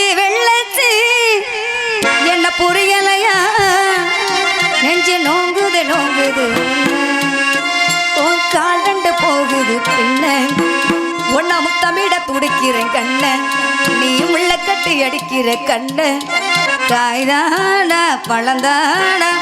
வெள்ளச்சி என்ன புரியலையா? நெஞ்சு நோங்குது நோங்குது. உன் கால் ரெண்டு போகுது பின்ன. உன்னை முத்தமிட துடிக்கிறேன் கண்ண. நீ உள்ள கட்டி அடிக்கிற கண்ண. காய்தானா பழந்தானா?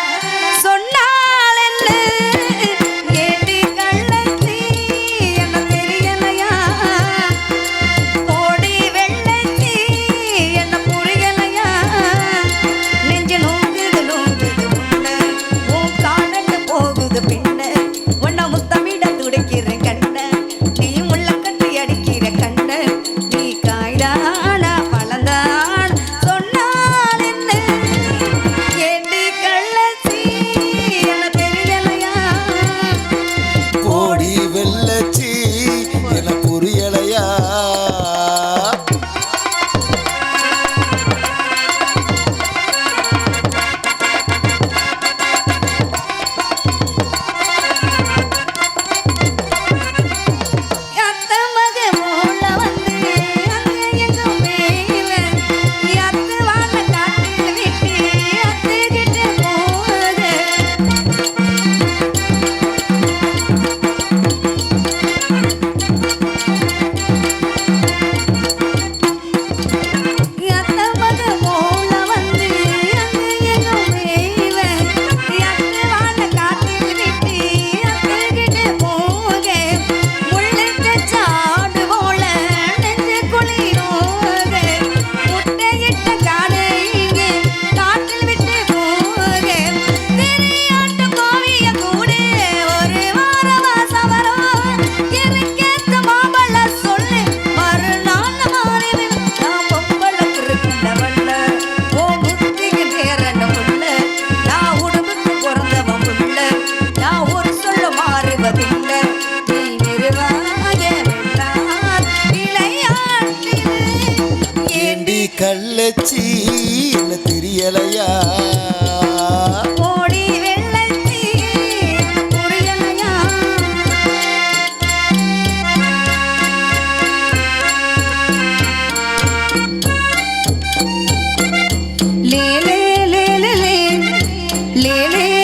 வெள்ளச்சின்னு தெரியலையா? லே லே லே லே லே லே.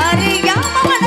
আরে গা মামা